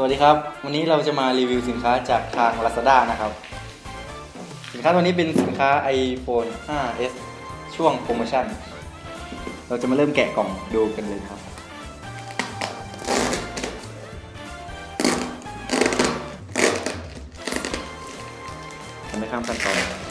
สวัสดีครับ วันนี้เราจะมารีวิวสินค้าจากทาง Lazada นะครับ สินค้าตัวนี้เป็นสินค้า iPhone 5s ช่วงโปรโมชั่น เราจะมาเริ่มแกะกล่องดูกันเลยครับ ทำไมข้ามขั้นตอน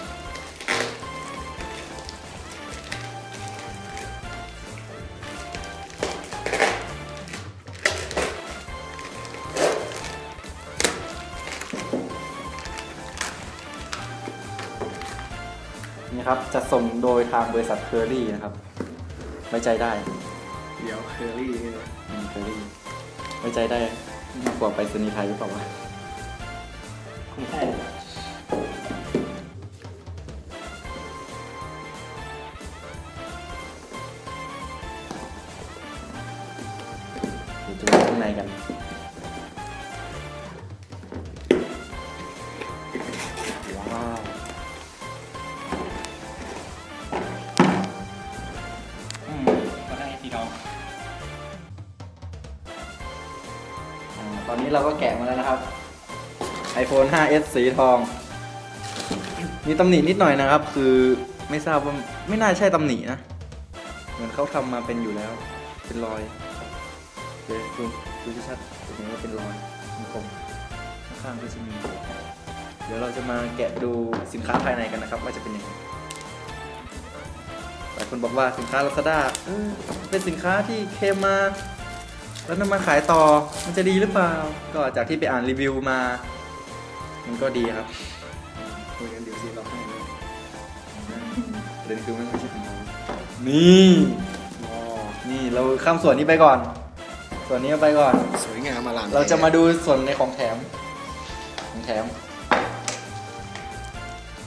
นี่ครับจะส่งโดยทางบริษัทเคอรี่นะครับ ไว้ใจได้เดี๋ยวเคอรี่นี่เลยเคอรี่ไว้ใจได้มากกว่าไปรษณีย์ไทยหรือเปล่าวะไม่ใช่เดี๋ยวจะมาข้างในกัน ก็ได้อง อ่าตอนนี้เราก็แกะมาแล้วนะครับ iPhone 5s สีทอง มีตำหนินิดหน่อยนะครับ คือไม่ทราบว่าไม่น่าใช่ตำหนินะ เหมือนเขาทำมาเป็นอยู่แล้ว เป็นรอยเดี๋ยวดูดูชัดๆจะเห็นว่าเป็นรอยคมๆข้างๆก็จะมี เดี๋ยวเราจะมาแกะดูสินค้าภายในกันนะครับ ว่าจะเป็นยังไง คนบอกว่าสินค้า Lazada เออเป็นสินค้าที่เคลมมา แล้วนำมาขายต่อมันจะดีหรือเปล่า ก็จากที่ไปอ่านรีวิวมา มันก็ดีครับคุยกันเดี๋ยวสีเราให้เลยประเด็นคือไม่ใช่ของเรานี่อ๋อนี่เราข้ามส่วนนี้ไปก่อน ส่วนนี้เอาไปก่อน สวยงามมาลานเราจะมาดูส่วนในของแถม ของแถม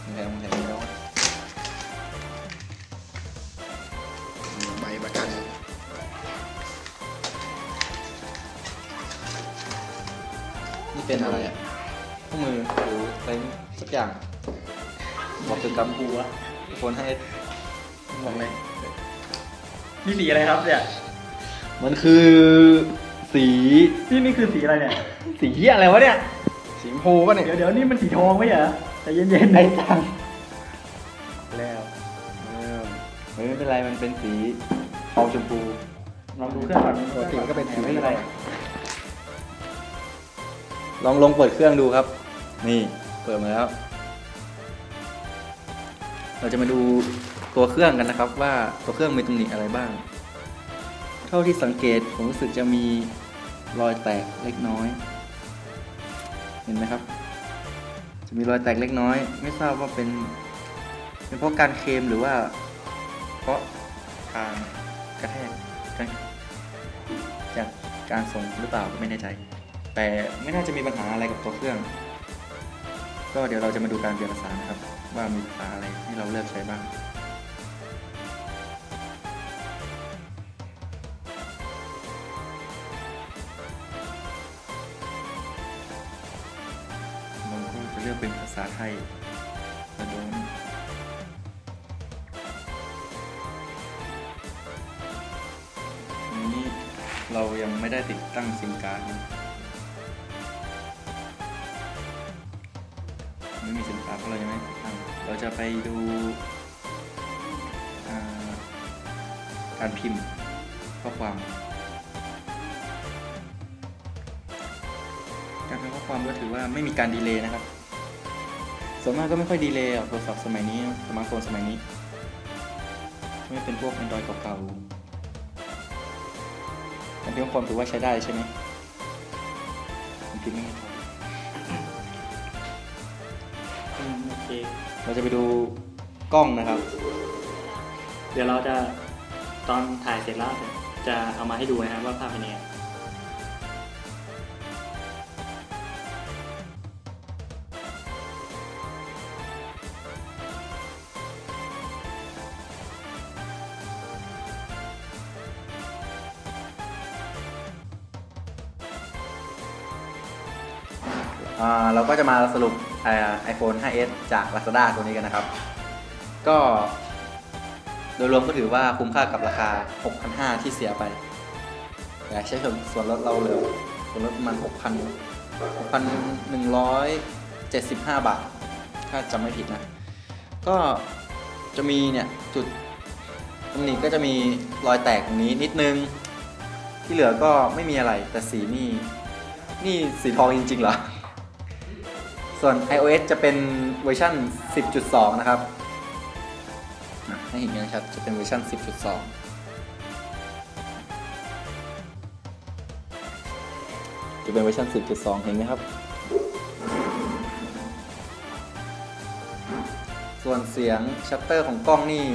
ของแถมของแถม เป็นอะไรอะคู่มือหรืออะไรสักอย่าง บอกถึงกำกูอะโฟนให้ของอะไรนี่สีอะไรครับเนี่ยมันคือสีนี่นี่คือสีอะไรเนี่ย สีเหี้ยอะไรวะเนี่ย สีชมพูป่ะเนี่ยเดี๋ยวเดี๋ยวนี่มันสีทองไหมเหรอใจเย็นๆไอ้ตังแล้วเออเฮ้ยไม่เป็นไรมันเป็นสีทองชมพูลองดูเครื่องก่อนปกติมันก็เป็นสีไม่เป็นไร ลองลองเปิดเครื่องดูครับ นี่เปิดมาแล้ว เราจะมาดูตัวเครื่องกันนะครับ ว่าตัวเครื่องมีตำหนิอะไรบ้าง เท่าที่สังเกตผมรู้สึกจะมีรอยแตกเล็กน้อย เห็นไหมครับ จะมีรอยแตกเล็กน้อย ไม่ทราบว่าเป็นเป็นเพราะการเคลมหรือว่า เพราะทางกระแทกจากการส่งหรือเปล่าก็ไม่แน่ใจ แต่ไม่น่าจะมีปัญหาอะไรกับตัวเครื่อง ก็เดี๋ยวเราจะมาดูการเปลี่ยนภาษานะครับ ว่ามีภาษาอะไรที่เราเลือกใช้บ้างเราก็จะเลือกเป็นภาษาไทยกระโดนนี้เรายังไม่ได้ติดตั้งซิมการ์ด ม่มีซิมกาเพราะเรายังไม่ติดตั้งเราจะไปดูการพิมพ์ข้อความ การพิมพ์ข้อความก็ถือว่าไม่มีการดีเลย์นะครับ ส่วนมากก็ไม่ค่อยดีเลย์หรอกโทรศัพท์สมัยนี้สมาร์ทโฟนสมัยนี้ ไม่เป็นพวก Android เก่าๆการพิมพ์ข้อความถือว่าใช้ได้ใช่ไหมผมพิมพ์ไม่ถูก อืมโอเค เราจะไปดูกล้องนะครับ เดี๋ยวเราจะตอนถ่ายเสร็จแล้วจะเอามาให้ดูนะครับว่าภาพเป็นยังไงอ่าเราก็จะมาสรุป ไอโฟน 5s จาก Lazada ตัวนี้กันนะครับ ก็โดยรวมก็ถือว่าคุ้มค่ากับราคา 6,500 ที่เสียไปแต่ใช้ส่วนลดเราเหลือส่วนลดประมาณ 6,000 6,175 บาท ถ้าจำไม่ผิดนะ ก็จะมีเนี่ย จุดตำหนิก็จะมีรอยแตกตรงนี้นิดนึง ที่เหลือก็ไม่มีอะไรแต่สีนี่ นี่สีทองจริงๆเหรอ ส่วน iOS จะเป็นเวอร์ชัน10.2 นะครับอะให้เห็นกันชัดจะเป็นเวอร์ชัน10.2จะเป็นเวอร์ชัน10.2 เห็นไหมครับ ส่วนเสียงชัตเตอร์ของกล้องนี่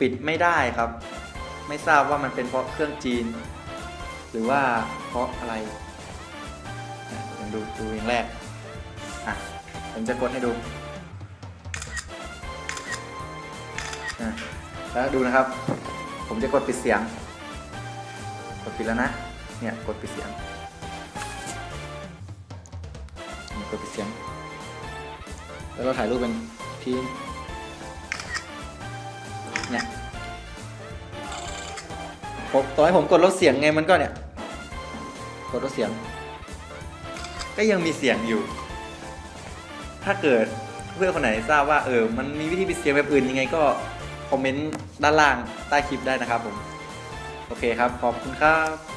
ปิดไม่ได้ครับ ไม่ทราบว่ามันเป็นเพราะเครื่องจีน หรือว่าเพราะอะไรลองดูดูอย่างแรก อะผมจะกดให้ดูอะแล้วดูนะครับ ผมจะกดปิดเสียง กดปิดแล้วนะ เนี่ยกดปิดเสียงกดปิดเสียง แล้วเราถ่ายรูปเป็นทีเนี่ยผมต่อให้ผมกดลดเสียงไงมันก็เนี่ย กดลดเสียง ก็ยังมีเสียงอยู่ ถ้าเกิดเพื่อนคนไหนทราบว่าเออ มันมีวิธีปิดเสียงแบบอื่นยังไงก็คอมเมนต์ด้านล่างใต้คลิปได้นะครับผม โอเคครับ ขอบคุณครับ